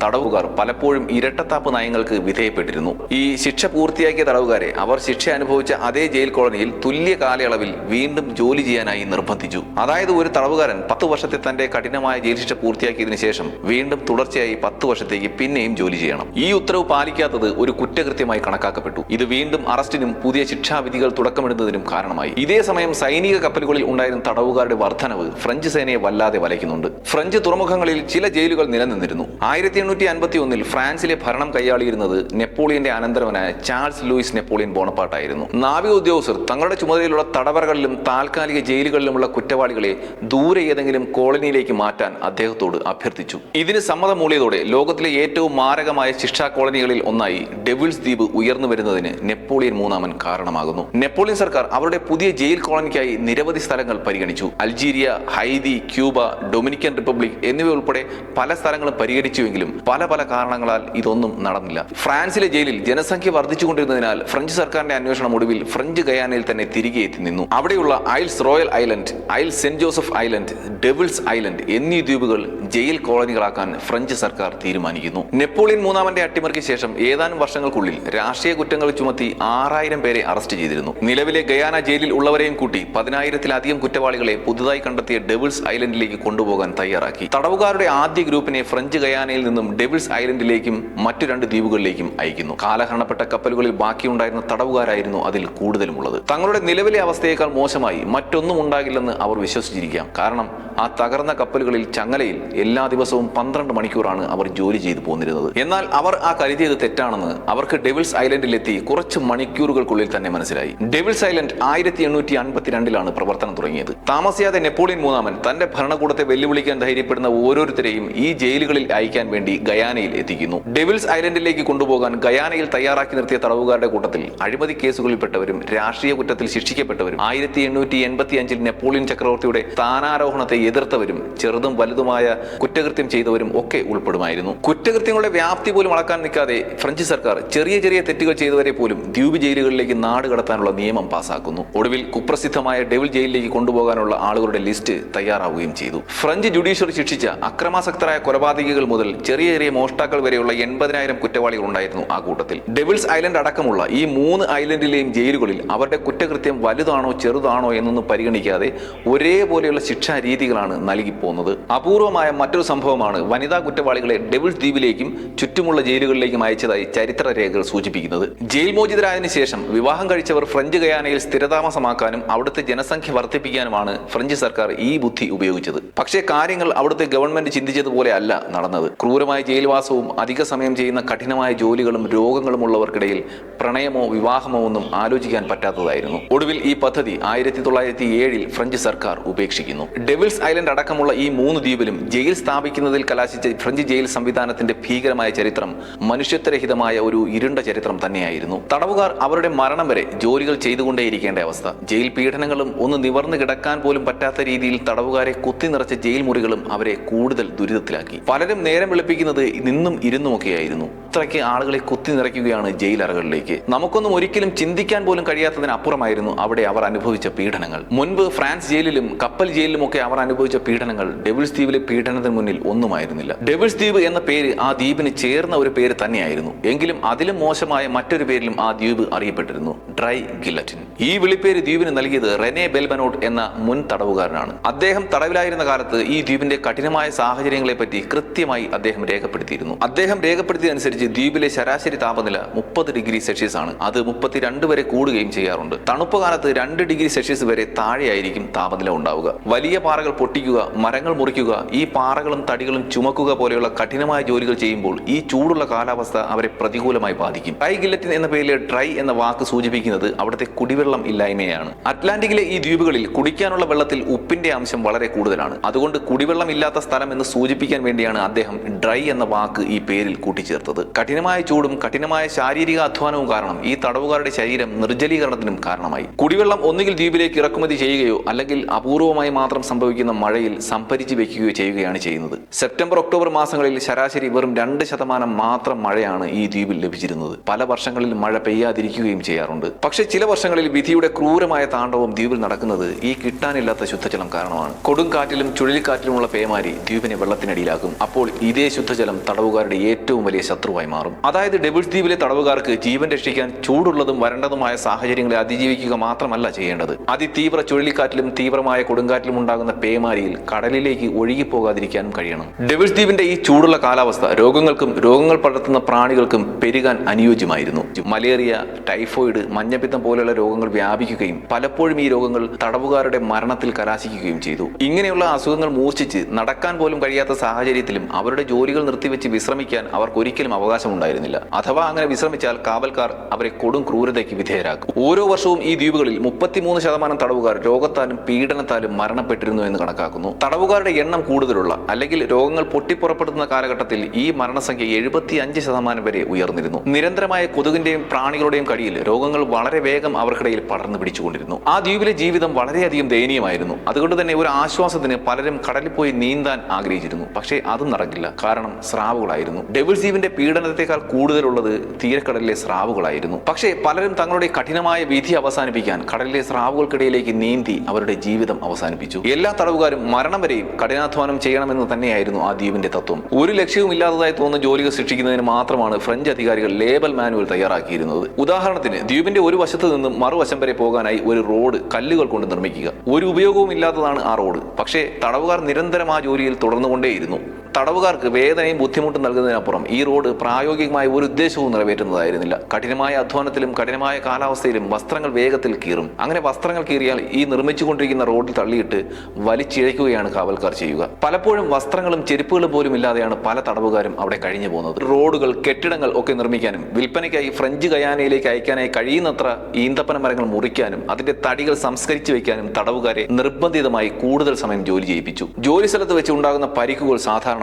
തടവുകാർ പലപ്പോഴും ഇരട്ടത്താപ്പ് നയങ്ങൾക്ക് വിധേയപ്പെട്ടിരുന്നു. ഈ ശിക്ഷ പൂർത്തിയാക്കിയ തടവുകാരെ അവർ ശിക്ഷ അനുഭവിച്ച അതേ ജയിൽ കോളനിയിൽ തുല്യ കാലയളവിൽ വീണ്ടും ജോലി ചെയ്യാനായി നിർബന്ധിച്ചു. അതായത് ഒരു തടവുകാരൻ പത്ത് വർഷത്തെ തന്റെ കഠിനമായ ജയിൽ ശിക്ഷ പൂർത്തിയാക്കിയതിനു ശേഷം വീണ്ടും തുടർച്ചയായി പത്ത് വർഷത്തേക്ക് പിന്നെയും ജോലി ചെയ്യണം. ഈ ഉത്തരവ് പാലിക്കാത്തത് ഒരു കുറ്റകൃത്യമായി കണക്കാക്കപ്പെട്ടു. ഇത് വീണ്ടും അറസ്റ്റിനും പുതിയ ശിക്ഷാവിധികൾ തുടക്കമിടുന്നതിനും കാരണമായി. ഇതേ സമയം സൈനിക കപ്പലുകളിൽ ഉണ്ടായിരുന്ന തടവുകാരുടെ വർധനവ് ഫ്രഞ്ച് സേനയെ വല്ലാതെ വലയ്ക്കുന്നുണ്ട്. ഫ്രഞ്ച് തുറമുഖങ്ങളിൽ ചില ജയിലുകൾ നിലനിന്നിരുന്നു. ആയിരത്തി എണ്ണൂറ്റി അൻപത്തി ഒന്നിൽ ഫ്രാൻസിലെ ഭരണം കൈയാളിയിരുന്നത് നെപ്പോളിയന്റെ അനന്തരവനായ ചാൾസ് ലൂയിസ് നെപ്പോളിയൻ ബോണപ്പാട്ടായിരുന്നു. നാവിക ഉദ്യോഗസ്ഥർ തങ്ങളുടെ ചുമതലയിലുള്ള തടവറകളിലും താൽക്കാലിക ജയിലുകളിലുമുള്ള കുറ്റവാളികളെ ദൂരെ ഏതെങ്കിലും കോളനിയിലേക്ക് മാറ്റാൻ അദ്ദേഹത്തോട് അഭ്യർത്ഥിച്ചു. ഇതിന് സമ്മതം മൂളിയതോടെ ലോകത്തിലെ ഏറ്റവും മാരകമായ ശിക്ഷാ കോളനികളിൽ ഒന്നായി ഡെവിൾസ് ദ്വീപ് ഉയർന്നു വരുന്നതിന് നെപ്പോളിയൻ മൂന്നാമൻ കാരണമാകുന്നു. നെപ്പോളിയൻ സർക്കാർ അവരുടെ പുതിയ ജയിൽ കോളനിക്കായി നിരവധി സ്ഥലങ്ങൾ പരിഗണിച്ചു. Algeria Haiti Cuba Dominican Republic എന്നിവ ഉൾപ്പെടെ പല സ്ഥലങ്ങളും പരിഗണിച്ചുവെങ്കിലും പല പല കാരണങ്ങളാൽ ഇതൊന്നും നടന്നില്ല. ഫ്രാൻസിലെ ജയിലിൽ ജനസംഖ്യ വർദ്ധിച്ചുകൊണ്ടിരുന്നതിനാൽ ഫ്രഞ്ച് സർക്കാരിന്റെ അന്വേഷണം ഒടുവിൽ ഫ്രഞ്ച് ഗയാനയിൽ തന്നെ തിരികെ എത്തി നിന്നു. അവിടെയുള്ള Iles Royale island Ile Saint Joseph island Devil's Island എന്നീ ദ്വീപുകൾ ജയിൽ കോളനികളാക്കാൻ ഫ്രഞ്ച് സർക്കാർ തീരുമാനിക്കുന്നു. നെപ്പോളിയൻ മൂന്നാമന്റെ അട്ടിമറിക്ക് ശേഷം ഏതാനും വർഷങ്ങൾക്കുള്ളിൽ രാഷ്ട്രീയ കുറ്റങ്ങൾ ചുമത്തി ആറായിരം പേരെ അറസ്റ്റ് ചെയ്തിരുന്നു. നിലവിലെ ഗയാന ജയിലിൽ ഉള്ളവരെയും കൂട്ടി പതിനായിരത്തിലധികം കുറ്റവാളികളെ പുതുതായി കണ്ടെത്തിയ ഡെവിൾസ് ഐലൻഡിലേക്ക് കൊണ്ടുപോകാൻ തയ്യാറാക്കി. തടവുകാരുടെ ആദ്യ ഗ്രൂപ്പിനെ ഫ്രഞ്ച് ഗയാനയിൽ നിന്നും ഡെവിൾസ് ഐലൻഡിലേക്കും മറ്റു രണ്ട് ദ്വീപുകളിലേക്കും അയക്കുന്നു. കാലഹരണപ്പെട്ട കപ്പലുകളിൽ ബാക്കിയുണ്ടായിരുന്ന തടവുകാരായിരുന്നു അതിൽ കൂടുതലുമുള്ളത്. തങ്ങളുടെ നിലവിലെ അവസ്ഥയേക്കാൾ മോശമായി മറ്റൊന്നും ഉണ്ടാകില്ലെന്ന് അവർ വിശ്വസിച്ചിരിക്കാം. കാരണം ആ തകർന്ന കപ്പലുകളിൽ ചങ്ങലയിൽ എല്ലാ ദിവസവും പന്ത്രണ്ട് മണിക്കൂറാണ് അവർ ജോലി ചെയ്തു പോന്നിരുന്നത്. എന്നാൽ അവർ ആ കരുതിയത് തെറ്റാണെന്ന് അവർക്ക് ഡെവിൾസ് ഐലൻഡിലെത്തി കുറച്ച് മണിക്കൂറുകൾക്കുള്ളിൽ തന്നെ മനസ്സിലായി. ഡെവിൾസ് ഐലൻഡ് ആയിരത്തി എണ്ണൂറ്റി അൻപത്തിരണ്ടിലാണ് പ്രവർത്തനം തുടങ്ങിയത്. താമസിയാതെ നെപ്പോളിയൻ മൂന്നാമൻ തന്റെ ഭരണകൂടത്തെ വെല്ലുവിളിക്കാൻ ധൈര്യപ്പെടുന്ന ഓരോരുത്തരെയും ഈ ജയിലുകളിൽ അയക്കാൻ വേണ്ടി ഗയാനയിൽ എത്തിക്കുന്നു. ഡെവിൾസ് ഐലൻഡിലേക്ക് കൊണ്ടുപോകാൻ ഗയാനയിൽ തയ്യാറാക്കി നിർത്തിയ തടവുകാരുടെ കൂട്ടത്തിൽ അഴിമതി കേസുകളിൽപ്പെട്ടവരും രാഷ്ട്രീയ കുറ്റത്തിൽ ശിക്ഷിക്കപ്പെട്ടവരും ആയിരത്തി എണ്ണൂറ്റി എൺപത്തി അഞ്ചിൽ നെപ്പോളിയൻ ചക്രവർത്തിയുടെ സ്ഥാനാരോഹണത്തെ എതിർത്തവരും ചെറുതും വലുതുമായ കുറ്റകൃത്യം ചെയ്തവരും ഒക്കെ ഉൾപ്പെടുമായിരുന്നു. കുറ്റകൃത്യങ്ങളുടെ വ്യാപ്തി പോലും അളക്കാൻ നിൽക്കാതെ ഫ്രഞ്ച് സർക്കാർ ചെറിയ ചെറിയ തെറ്റുകൾ ചെയ്തവരെ പോലും ദ്വീപ് ജയിലുകളിലേക്ക് നാട് കടത്താനുള്ള നിയമം പാസാക്കുന്നു. ഒടുവിൽ കുപ്രസിദ്ധമായ ഡെവിൽ ജയിലിലേക്ക് കൊണ്ടുപോകാനുള്ള ആളുകളുടെ ലിസ്റ്റ് തയ്യാറാവുകയും ചെയ്തു. ഫ്രഞ്ച് ജുഡീഷ്യറി ശിക്ഷിച്ച അക്രമാസക്തരായ കൊലപാതകികൾ മുതൽ ചെറിയ ചെറിയ മോഷ്ടാക്കൾ വരെയുള്ള എൺപതിനായിരം കുറ്റവാളികൾ ഉണ്ടായിരുന്നു ആ കൂട്ടത്തിൽ. ഡെവിൾസ് ഐലൻഡ് അടക്കമുള്ള ഈ മൂന്ന് ഐലൻഡിലെയും ജയിലുകളിൽ അവരുടെ കുറ്റകൃത്യം വലുതാണോ ചെറുതാണോ എന്നൊന്നും പരിഗണിക്കാതെ ഒരേപോലെയുള്ള ശിക്ഷാ രീതികളാണ് നൽകിപ്പോകുന്നത് അപൂർവമായ മറ്റൊരു സംഭവമാണ് വനിതാ കുറ്റവാളികളെ ഡെവിൾസ് ദ്വീപിലേക്കും ചുറ്റുമുള്ള ജയിലുകളിലേക്കും അയച്ചതായി ചരിത്ര രേഖകൾ സൂചിപ്പിക്കുന്നത്. ജയിൽ മോചിതരായതിനു ശേഷം വിവാഹം കഴിച്ചവർ ഫ്രഞ്ച് ഗയാനയിൽ സ്ഥിരതാമസമാക്കാനും അവിടുത്തെ ജനസംഖ്യ വർദ്ധിപ്പിക്കാനുമാണ് ഫ്രഞ്ച് സർക്കാർ ഈ ബുദ്ധി ഉപയോഗിച്ചത്. പക്ഷേ കാര്യങ്ങൾ അവിടുത്തെ ഗവൺമെന്റ് ചിന്തിച്ചതുപോലെ അല്ല നടന്നത്. ക്രൂരമായ ദീർഘമായ ജയിൽവാസവും അധിക സമയം ചെയ്യുന്ന കഠിനമായ ജോലികളും രോഗങ്ങളും ഉള്ളവർക്കിടയിൽ പ്രണയമോ വിവാഹമോ ഒന്നും ആലോചിക്കാൻ പറ്റാത്തതായിരുന്നു. ഒടുവിൽ ഈ പദ്ധതി ആയിരത്തി തൊള്ളായിരത്തി ഏഴിൽ ഫ്രഞ്ച് സർക്കാർ ഉപേക്ഷിക്കുന്നു. ഡെവിൽസ് ഐലൻഡ് അടക്കമുള്ള ഈ മൂന്ന് ദ്വീപിലും ജയിൽ സ്ഥാപിക്കുന്നതിൽ കലാശിച്ച ഫ്രഞ്ച് ജയിൽ സംവിധാനത്തിന്റെ ഭീകരമായ ചരിത്രം മനുഷ്യത്വരഹിതമായ ഒരു ഇരുണ്ട ചരിത്രം തന്നെയായിരുന്നു. തടവുകാർ അവരുടെ മരണം വരെ ജോലികൾ ചെയ്തുകൊണ്ടേയിരിക്കേണ്ട അവസ്ഥ. ജയിൽ പീഡനങ്ങളും ഒന്ന് നിവർന്നു കിടക്കാൻ പോലും പറ്റാത്ത രീതിയിൽ തടവുകാരെ കുത്തി നിറച്ച ജയിൽ മുറികളും അവരെ കൂടുതൽ ദുരിതത്തിലാക്കി. പലരും നേരം വെളുപ്പിക്കുന്നത് നിന്നും ഇരുന്നുമൊക്കെയായിരുന്നു. ഇത്രയ്ക്ക് ആളുകളെ കുത്തി നിറയ്ക്കുകയാണ് ജയിൽ അറകളിലേക്ക്. നമുക്കൊന്നും ഒരിക്കലും ചിന്തിക്കാൻ പോലും കഴിയാത്തതിനപ്പുറമായിരുന്നു അവിടെ അവർ അനുഭവിച്ച പീഡനങ്ങൾ. മുൻപ് ഫ്രാൻസ് ജയിലിലും കപ്പൽ ജയിലിലും ഒക്കെ അവർ അനുഭവിച്ച പീഡനങ്ങൾ ഡെവിൾസ് ദ്വീപിലെ പീഡനത്തിന് മുന്നിൽ ഒന്നുമായിരുന്നില്ല. ഡെവിൾസ് ദ്വീപ് എന്ന പേര് ആ ദ്വീപിന് ചേർന്ന ഒരു പേര് തന്നെയായിരുന്നു. എങ്കിലും അതിലും മോശമായ മറ്റൊരു പേരിലും ആ ദ്വീപ് അറിയപ്പെട്ടിരുന്നു. Dry guillotine. ഈ വിളിപ്പേര് ദ്വീപിന് നൽകിയത് റെനെ ബെൽബനോട്ട് എന്ന മുൻ തടവുകാരനാണ്. അദ്ദേഹം തടവിലായിരുന്ന കാലത്ത് ഈ ദ്വീപിന്റെ കഠിനമായ സാഹചര്യങ്ങളെ പറ്റി കൃത്യമായി അദ്ദേഹം രേഖപ്പെടുത്തിയിരുന്നു. അദ്ദേഹം രേഖപ്പെടുത്തിയതനുസരിച്ച് ദ്വീപിലെ ശരാശരി താപനില മുപ്പത് ഡിഗ്രി സെൽഷ്യസ് ആണ്. അത് മുപ്പത്തിരണ്ട് വരെ കൂടുകയും ചെയ്യാറുണ്ട്. തണുപ്പ് കാലത്ത് രണ്ട് ഡിഗ്രി സെൽഷ്യസ് വരെ താഴെയായിരിക്കും താപനില ഉണ്ടാവുക. വലിയ പാറകൾ പൊട്ടിക്കുക മരങ്ങൾ മുറിക്കുക ഈ പാറകളും തടികളും ചുമക്കുക പോലെയുള്ള കഠിനമായ ജോലികൾ ചെയ്യുമ്പോൾ ഈ ചൂടുള്ള കാലാവസ്ഥ അവരെ പ്രതികൂലമായി ബാധിക്കും. ഡ്രൈ ഗില്ലറ്റിൻ എന്ന പേരിൽ ഡ്രൈ എന്ന വാക്ക് സൂചിപ്പിക്കുന്നത് അവിടുത്തെ കുടിവെള്ളം ഇല്ലായ്മയാണ്. അറ്റ്ലാന്റിക്കിലെ ഈ ദ്വീപുകളിൽ കുടിക്കാനുള്ള വെള്ളത്തിൽ ഉപ്പിന്റെ അംശം വളരെ കൂടുതലാണ്. അതുകൊണ്ട് കുടിവെള്ളം ഇല്ലാത്ത സ്ഥലം എന്ന് സൂചിപ്പിക്കാൻ വേണ്ടിയാണ് അദ്ദേഹം ഡ്രൈ എന്ന വാക്ക് ഈ പേരിൽ കൂട്ടിച്ചേർത്തത്. കഠിനമായ ചൂടും കഠിനമായ ശാരീരിക അധ്വാനവും കാരണം ഈ തടവുകാരുടെ ശരീരം നിർജലീകരണത്തിനും കാരണമായി. കുടിവെള്ളം ഒന്നുകിൽ ദ്വീപിലേക്ക് ഇറക്കുമതി ചെയ്യുകയോ അല്ലെങ്കിൽ അപൂർവമായി മാത്രം സംഭവിക്കുന്ന മഴയിൽ സംഭരിച്ചു വെക്കുകയോ ചെയ്യുകയാണ് ചെയ്യുന്നത്. സെപ്റ്റംബർ ഒക്ടോബർ മാസങ്ങളിൽ ശരാശരി വെറും രണ്ട് ശതമാനം മാത്രം മഴയാണ് ഈ ദ്വീപിൽ ലഭിച്ചിരുന്നത്. പല വർഷങ്ങളിൽ മഴ പെയ്യാതിരിക്കുകയും ചെയ്യാറുണ്ട്. പക്ഷെ ചില വർഷങ്ങളിൽ വിധിയുടെ ക്രൂരമായ താണ്ഡവം ദ്വീപിൽ നടക്കുന്നത് ഈ കിട്ടാനില്ലാത്ത ശുദ്ധജലം കാരണമാണ്. കൊടുങ്കാറ്റിലും ചുഴലിക്കാറ്റിലുമുള്ള പേമാരി ദ്വീപിനെ വെള്ളത്തിനടിയിലാക്കും. അപ്പോൾ ഇതേ ശുദ്ധജലം തടവുകാരുടെ ഏറ്റവും വലിയ ശത്രുവായി മാറും. അതായത് ഡെബിൾസ് ദ്വീപിലെ തടവുകാർക്ക് ജീവൻ രക്ഷിക്കാൻ ചൂടുള്ളതും വരണ്ടതുമായ സാഹചര്യങ്ങളെ അതിജീവിക്കുക മാത്രമല്ല ചെയ്യേണ്ടത്. അതിതീവ്ര ചുഴലിക്കാറ്റിലും തീവ്രമായ കൊടുങ്കാറ്റിലും ഉണ്ടാകുന്ന പേമാരിയിൽ കടലിലേക്ക് ഒഴുകിപ്പോകാതിരിക്കാനും കഴിയണം. ഡെവിൾസ് ദ്വീപിന്റെ ഈ ചൂടുള്ള കാലാവസ്ഥ രോഗങ്ങൾക്കും രോഗങ്ങൾ പടർത്തുന്ന പ്രാണികൾക്കും പെരുകാൻ അനുയോജ്യമായിരുന്നു. മലേറിയ ടൈഫോയിഡ് മഞ്ഞപ്പിത്തം പോലെയുള്ള രോഗങ്ങൾ വ്യാപിക്കുകയും പലപ്പോഴും ഈ രോഗങ്ങൾ തടവുകാരുടെ മരണത്തിൽ കലാശിക്കുകയും ചെയ്തു. ഇങ്ങനെയുള്ള അസുഖങ്ങൾ മൂർച്ഛിച്ച് നടക്കാൻ പോലും കഴിയാത്ത സാഹചര്യത്തിലും അവരുടെ ജോലികൾ നിർത്തിവെച്ച് വിശ്രമിക്കാൻ അവർക്ക് ഒരിക്കലും അവകാശമുണ്ടായിരുന്നില്ല. അഥവാ അങ്ങനെ വിശ്രമിച്ചാൽ കാവൽക്കാർ അവരെ കൊടും ക്രൂരതയ്ക്ക് വിധേയരാക്കും. ഓരോ വർഷവും ഈ ദ്വീപുകളിൽ മുപ്പത്തിമൂന്ന് ശതമാനം തടവുകാർ രോഗത്താലും പീഡനത്താലും മരണപ്പെട്ടിരുന്നു എന്ന് കണക്കാക്കുന്നു. തടവുകാരുടെ എണ്ണം കൂടുതലുള്ള അല്ലെങ്കിൽ രോഗങ്ങൾ പൊട്ടിപ്പുറപ്പെടുന്ന കാലഘട്ടത്തിൽ ഈ മരണസംഖ്യ എഴുപത്തി അഞ്ച് ശതമാനം വരെ ഉയർന്നിരുന്നു. നിരന്തരമായ കൊതുകിന്റെയും പ്രാണികളുടെയും കടിയിൽ രോഗങ്ങൾ വളരെ വേഗം അവർക്കിടയിൽ പടർന്നു പിടിച്ചുകൊണ്ടിരുന്നു. ആ ദ്വീപിലെ ജീവിതം വളരെയധികം ദയനീയമായിരുന്നു. അതുകൊണ്ട് തന്നെ ഒരു ആശ്വാസത്തിന് പലരും കടലിൽ പോയി നീന്താൻ ആഗ്രഹിച്ചിരുന്നു. പക്ഷേ അതും നടക്കില്ല. കാരണം സ്രാവുകളായിരുന്നു. ഡെവിൾ ദ്വീപിന്റെ പീഡനത്തെക്കാൾ കൂടുതലുള്ളത് തീരക്കടലിലെ സ്രാവുകളായിരുന്നു. പക്ഷേ പലരും തങ്ങളുടെ കഠിനമായ വിധി അവസാനിപ്പിക്കാൻ കടലിലെ സ്രാവുകൾക്കിടയിലേക്ക് നീന്തി അവരുടെ ജീവിതം അവസാനിപ്പിച്ചു. എല്ലാ തടവുകാരും മരണം വരെയും കഠിനാധ്വാനം ചെയ്യണമെന്ന് തന്നെയായിരുന്നു ആ ദ്വീപിന്റെ തത്വം. ഒരു ലക്ഷ്യവും ഇല്ലാത്തതായി തോന്നുന്ന ജോലികൾ ശിക്ഷിക്കുന്നതിന് മാത്രമാണ് ഫ്രഞ്ച് അധികാരികൾ ലേബൽ മാനുവൽ തയ്യാറാക്കിയിരുന്നത്. ഉദാഹരണത്തിന് ദ്വീപിന്റെ ഒരു വശത്ത് നിന്നും മറുവശം വരെ പോകാനായി ഒരു റോഡ് കല്ലുകൾ കൊണ്ട് നിർമ്മിക്കുക. ഒരു ഉപയോഗവും ഇല്ലാത്തതാണ് ആ റോഡ്. പക്ഷേ തടവുകാർ നിരന്തരം ആ ജോലിയിൽ തുടർന്നുകൊണ്ടേയിരുന്നു. തടവുകാർക്ക് വേദനയും ബുദ്ധിമുട്ടും നൽകുന്നതിനപ്പുറം ഈ റോഡ് പ്രായോഗികമായ ഒരു ഉദ്ദേശവും നിറവേറ്റുന്നതായിരുന്നില്ല. കഠിനമായ അധ്വാനത്തിലും കഠിനമായ കാലാവസ്ഥയിലും വസ്ത്രങ്ങൾ വേഗത്തിൽ കീറും. അങ്ങനെ വസ്ത്രങ്ങൾ കീറിയാൽ ഈ നിർമ്മിച്ചുകൊണ്ടിരിക്കുന്ന റോഡിൽ തള്ളിയിട്ട് വലിച്ചിഴയ്ക്കുകയാണ് കാവൽക്കാർ ചെയ്യുക. പലപ്പോഴും വസ്ത്രങ്ങളും ചെരുപ്പുകളും പോലും ഇല്ലാതെയാണ് പല തടവുകാരും അവിടെ കഴിഞ്ഞു പോകുന്നത്. റോഡുകൾ കെട്ടിടങ്ങൾ ഒക്കെ നിർമ്മിക്കാനും വിൽപ്പനയ്ക്കായി ഫ്രഞ്ച് ഗയാനയിലേക്ക് അയക്കാനായി കഴിയുന്നത്ര ഈന്തപ്പന മരങ്ങൾ മുറിക്കാനും അതിന്റെ തടികൾ സംസ്കരിച്ചു വെക്കാനും തടവുകാരെ നിർബന്ധിതമായി കൂടുതൽ സമയം ജോലി ചെയ്യിപ്പിച്ചു. ജോലി സ്ഥലത്ത് വെച്ച് ഉണ്ടാകുന്ന പരിക്കുകൾ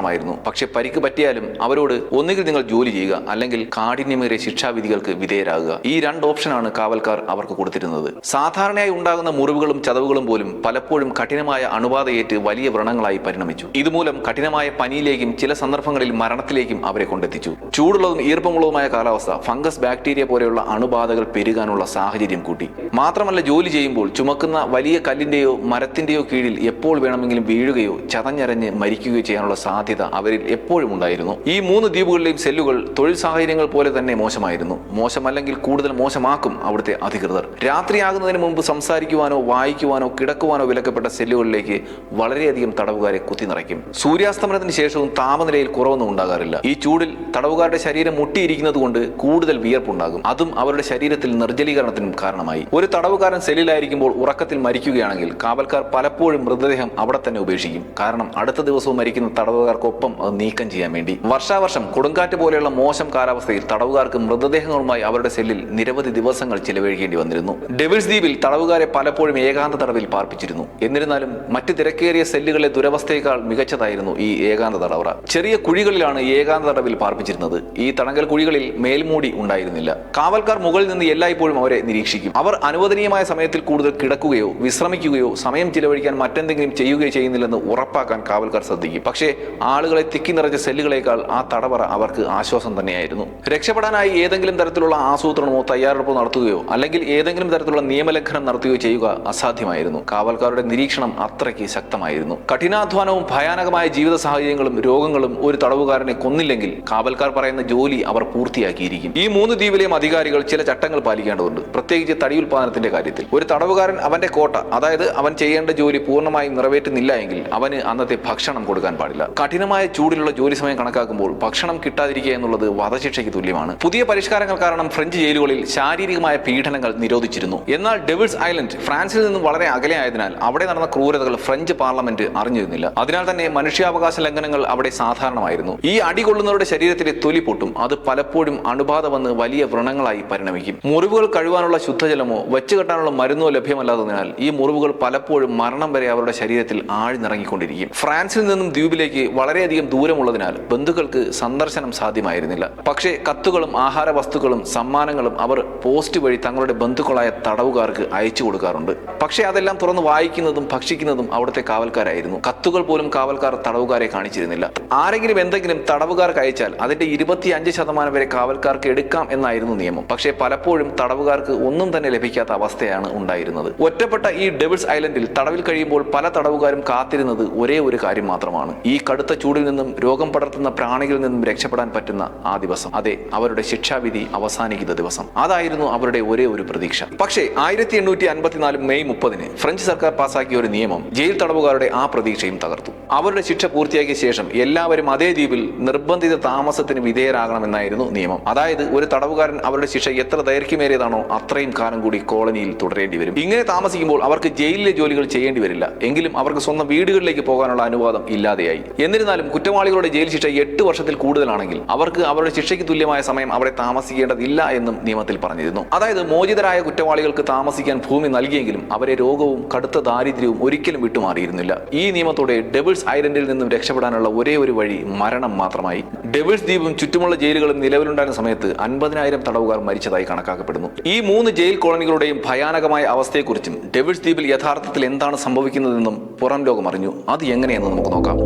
സാധാരണമായിരുന്നു പക്ഷെ പരിക്ക് പറ്റിയാലും അവരോട് ഒന്നുകിൽ നിങ്ങൾ ജോലി ചെയ്യുക അല്ലെങ്കിൽ കാഠിന്യമേറിയ ശിക്ഷാവിധികൾക്ക് വിധേയരാകുക. ഈ രണ്ട് ഓപ്ഷനാണ് കാവൽക്കാർ അവർക്ക് കൊടുത്തിരുന്നത്. സാധാരണയായി ഉണ്ടാകുന്ന മുറിവുകളും ചതവുകളും പോലും പലപ്പോഴും കഠിനമായ അണുബാധയേറ്റ് വലിയ വ്രണങ്ങളായി പരിണമിച്ചു. ഇതുമൂലം കഠിനമായ പനിയിലേക്കും ചില സന്ദർഭങ്ങളിൽ മരണത്തിലേക്കും അവരെ കൊണ്ടെത്തിച്ചു. ചൂടുള്ളതും ഈർപ്പമുള്ളതുമായ കാലാവസ്ഥ ഫംഗസ് ബാക്ടീരിയ പോലെയുള്ള അണുബാധകൾ പെരുകാനുള്ള സാഹചര്യം കൂട്ടി. മാത്രമല്ല ജോലി ചെയ്യുമ്പോൾ ചുമക്കുന്ന വലിയ കല്ലിന്റെയോ മരത്തിന്റെയോ കീഴിൽ എപ്പോൾ വേണമെങ്കിലും വീഴുകയോ ചതഞ്ഞരഞ്ഞ് മരിക്കുകയോ ചെയ്യാനുള്ള സാധ്യത അവരിൽ എപ്പോഴും ഉണ്ടായിരുന്നു. ഈ മൂന്ന് ദ്വീപുകളിലെയും സെല്ലുകൾ തൊഴിൽ സാഹചര്യങ്ങൾ പോലെ തന്നെ മോശമായിരുന്നു. മോശമല്ലെങ്കിൽ കൂടുതൽ മോശമാക്കും അവിടുത്തെ അധികൃതർ. രാത്രിയാകുന്നതിന് മുമ്പ് സംസാരിക്കുവാനോ വായിക്കുവാനോ കിടക്കുവാനോ വിലക്കപ്പെട്ട സെല്ലുകളിലേക്ക് വളരെയധികം തടവുകാരെ കുത്തി നിറയ്ക്കും. സൂര്യാസ്തമനത്തിന് ശേഷവും താപനിലയിൽ കുറവൊന്നും ഉണ്ടാകാറില്ല. ഈ ചൂടിൽ തടവുകാരുടെ ശരീരം മുട്ടിയിരിക്കുന്നത് കൊണ്ട് കൂടുതൽ വിയർപ്പുണ്ടാകും. അതും അവരുടെ ശരീരത്തിൽ നിർജലീകരണത്തിനും കാരണമായി. ഒരു തടവുകാരൻ സെല്ലിലായിരിക്കുമ്പോൾ ഉറക്കത്തിൽ മരിക്കുകയാണെങ്കിൽ കാവൽക്കാർ പലപ്പോഴും മൃതദേഹം അവിടെ തന്നെ ഉപേക്ഷിക്കും. കാരണം അടുത്ത ദിവസവും മരിക്കുന്ന തടവുകാർ തടവുകാർക്കൊപ്പം അത് നീക്കം ചെയ്യാൻ വേണ്ടി. വർഷാവർഷം കൊടുങ്കാറ്റ് പോലെയുള്ള മോശം കാലാവസ്ഥയിൽ തടവുകാർക്ക് മൃതദേഹങ്ങളുമായി അവരുടെ സെല്ലിൽ നിരവധി ദിവസങ്ങൾ ചിലവഴിക്കേണ്ടി വന്നിരുന്നു. ഡെവിൾസ് ദ്വീപിൽ തടവുകാരെ പലപ്പോഴും ഏകാന്ത തടവിൽ പാർപ്പിച്ചിരുന്നു. എന്നിരുന്നാലും മറ്റ് തിരക്കേറിയ സെല്ലുകളിലെ ദുരവസ്ഥയേക്കാൾ മികച്ചതായിരുന്നു ഈ ഏകാന്ത തടവറ. ചെറിയ കുഴികളിലാണ് ഏകാന്ത തടവിൽ പാർപ്പിച്ചിരുന്നത്. ഈ തടങ്കൽ കുഴികളിൽ മേൽമൂടി ഉണ്ടായിരുന്നില്ല. കാവൽക്കാർ മുകളിൽ നിന്ന് എല്ലായ്പ്പോഴും അവരെ നിരീക്ഷിക്കും. അവർ അനുവദനീയമായ സമയത്തിൽ കൂടുതൽ കിടക്കുകയോ വിശ്രമിക്കുകയോ സമയം ചിലവഴിക്കാൻ മറ്റെന്തെങ്കിലും ചെയ്യുകയോ ചെയ്യുന്നില്ലെന്ന് ഉറപ്പാക്കാൻ കാവൽക്കാർ ശ്രദ്ധിക്കും. പക്ഷേ ആളുകളെ തിക്കി നിറഞ്ഞ സെല്ലുകളേക്കാൾ ആ തടവറ അവർക്ക് ആശ്വാസം തന്നെയായിരുന്നു. രക്ഷപ്പെടാനായി ഏതെങ്കിലും തരത്തിലുള്ള ആസൂത്രണമോ തയ്യാറെടുപ്പോ നടത്തുകയോ അല്ലെങ്കിൽ ഏതെങ്കിലും തരത്തിലുള്ള നിയമലംഘനം നടത്തുകയോ ചെയ്യുക അസാധ്യമായിരുന്നു. കാവൽക്കാരുടെ നിരീക്ഷണം അത്രയ്ക്ക് ശക്തമായിരുന്നു. കഠിനാധ്വാനവും ഭയാനകമായ ജീവിത സാഹചര്യങ്ങളും രോഗങ്ങളും ഒരു തടവുകാരനെ കൊന്നില്ലെങ്കിൽ കാവൽക്കാർ പറയുന്ന ജോലി അവർ പൂർത്തിയാക്കിയിരിക്കും. ഈ മൂന്ന് ദ്വീപിലെയും അധികാരികൾ ചില ചട്ടങ്ങൾ പാലിക്കേണ്ടതുണ്ട്. പ്രത്യേകിച്ച് തടി ഉൽപാദനത്തിന്റെ കാര്യത്തിൽ. ഒരു തടവുകാരൻ അവന്റെ കോട്ട അതായത് അവൻ ചെയ്യേണ്ട ജോലി പൂർണമായും നിറവേറ്റുന്നില്ല എങ്കിൽ അവന് അന്നത്തെ ഭക്ഷണം കൊടുക്കാൻ പാടില്ല. കഠിനമായ ചൂടിലുള്ള ജോലി സമയം കണക്കാക്കുമ്പോൾ ഭക്ഷണം കിട്ടാതിരിക്കുക എന്നുള്ളത് വധശിക്ഷയ്ക്ക് തുല്യമാണ്. പുതിയ പരിഷ്കാരങ്ങൾ കാരണം ഫ്രഞ്ച് ജയിലുകളിൽ ശാരീരികമായ പീഡനങ്ങൾ നിരോധിച്ചിരുന്നു. എന്നാൽ ഡെവിൾസ് ഐലൻഡ് ഫ്രാൻസിൽ നിന്നും വളരെ അകലെയായതിനാൽ അവിടെ നടന്ന ക്രൂരതകൾ ഫ്രഞ്ച് പാർലമെന്റ് അറിഞ്ഞിരുന്നില്ല. അതിനാൽ തന്നെ മനുഷ്യാവകാശ ലംഘനങ്ങൾ അവിടെ സാധാരണമായിരുന്നു. ഈ അടി കൊള്ളുന്നവരുടെ ശരീരത്തിലെ തൊലി പൊട്ടും അത് പലപ്പോഴും അണുബാധ വന്ന് വലിയ വ്രണങ്ങളായി പരിണമിക്കും. മുറിവുകൾ കഴുകാനുള്ള ശുദ്ധജലമോ വെച്ചുകെട്ടാനുള്ള മരുന്നോ ലഭ്യമല്ലാത്തതിനാൽ ഈ മുറിവുകൾ പലപ്പോഴും മരണം വരെ അവരുടെ ശരീരത്തിൽ ആഴ്ന്നിറങ്ങിക്കൊണ്ടിരിക്കും. ഫ്രാൻസിൽ നിന്നും ദ്വീപിലേക്ക് വളരെയധികം ദൂരമുള്ളതിനാൽ ബന്ധുക്കൾക്ക് സന്ദർശനം സാധ്യമായിരുന്നില്ല. പക്ഷേ കത്തുകളും ആഹാര വസ്തുക്കളും സമ്മാനങ്ങളും അവർ പോസ്റ്റ് വഴി തങ്ങളുടെ ബന്ധുക്കളായ തടവുകാർക്ക് അയച്ചു കൊടുക്കാറുണ്ട്. പക്ഷേ അതെല്ലാം തുറന്ന് വായിക്കുന്നതും ഭക്ഷിക്കുന്നതും അവിടുത്തെ കാവൽക്കാരായിരുന്നു. കത്തുകൾ പോലും കാവൽക്കാർ തടവുകാരെ കാണിച്ചിരുന്നില്ല. ആരെങ്കിലും എന്തെങ്കിലും തടവുകാർക്ക് അയച്ചാൽ അതിന്റെ ഇരുപത്തി അഞ്ച് ശതമാനം വരെ കാവൽക്കാർക്ക് എടുക്കാം എന്നായിരുന്നു നിയമം. പക്ഷേ പലപ്പോഴും തടവുകാർക്ക് ഒന്നും തന്നെ ലഭിക്കാത്ത അവസ്ഥയാണ് ഉണ്ടായിരുന്നത്. ഒറ്റപ്പെട്ട ഈ ഡെവിൾസ് ഐലൻഡിൽ തടവിൽ കഴിയുമ്പോൾ പല തടവുകാരും കാത്തിരുന്നത് ഒരേ ഒരു കാര്യം മാത്രമാണ്. ഈ കടുത്ത ചൂടിൽ നിന്നും രോഗം പടർത്തുന്ന പ്രാണികളിൽ നിന്നും രക്ഷപ്പെടാൻ പറ്റുന്ന ആ ദിവസം. അതെ അവരുടെ ശിക്ഷാവിധി അവസാനിക്കുന്ന ദിവസം. അതായിരുന്നു അവരുടെ ഒരേ ഒരു പ്രതീക്ഷ. പക്ഷേ ആയിരത്തി എണ്ണൂറ്റി അൻപത്തിനാല് മെയ് മുപ്പതിന് ഫ്രഞ്ച് സർക്കാർ പാസാക്കിയ ഒരു നിയമം ജയിൽ തടവുകാരുടെ ആ പ്രതീക്ഷയും തകർത്തു. അവരുടെ ശിക്ഷ പൂർത്തിയാക്കിയ ശേഷം എല്ലാവരും അതേ ദ്വീപിൽ നിർബന്ധിത താമസത്തിന് വിധേയരാകണമെന്നായിരുന്നു നിയമം. അതായത് ഒരു തടവുകാരൻ അവരുടെ ശിക്ഷ എത്ര ദൈർഘ്യമേറിയതാണോ അത്രയും കാലം കൂടി കോളനിയിൽ തുടരേണ്ടി വരും. ഇങ്ങനെ താമസിക്കുമ്പോൾ അവർക്ക് ജയിലിലെ ജോലികൾ ചെയ്യേണ്ടി വരില്ല. എങ്കിലും അവർക്ക് സ്വന്തം വീടുകളിലേക്ക് പോകാനുള്ള അനുവാദം ഇല്ലാതെയായി. എന്നിരുന്നാലും കുറ്റവാളികളുടെ ജയിൽ ശിക്ഷ എട്ട് വർഷത്തിൽ കൂടുതലാണെങ്കിൽ അവർക്ക് അവരുടെ ശിക്ഷയ്ക്ക് തുല്യമായ സമയം അവിടെ താമസിക്കേണ്ടതില്ല എന്നും നിയമത്തിൽ പറഞ്ഞിരുന്നു. അതായത് മോചിതരായ കുറ്റവാളികൾക്ക് താമസിക്കാൻ ഭൂമി നൽകിയെങ്കിലും അവരെ രോഗവും കടുത്ത ദാരിദ്ര്യവും ഒരിക്കലും വിട്ടുമാറിയിരുന്നില്ല. ഈ നിയമത്തോടെ ഡെബിൾസ് ഐലൻഡിൽ നിന്നും രക്ഷപ്പെടാനുള്ള ഒരേ ഒരു വഴി മരണം മാത്രമായി. ഡെബിൾസ് ദ്വീപും ചുറ്റുമുള്ള ജയിലുകളും നിലവിലുണ്ടായിരുന്ന സമയത്ത് അൻപതിനായിരം തടവുകാർ മരിച്ചതായി കണക്കാക്കപ്പെടുന്നു. ഈ മൂന്ന് ജയിൽ കോളനികളുടെയും ഭയാനകമായ അവസ്ഥയെക്കുറിച്ചും ഡെവിൾസ് ദ്വീപിൽ യഥാർത്ഥത്തിൽ എന്താണ് സംഭവിക്കുന്നതെന്നും പുറം ലോകം അറിഞ്ഞു. അത് എങ്ങനെയെന്ന് നമുക്ക് നോക്കാം.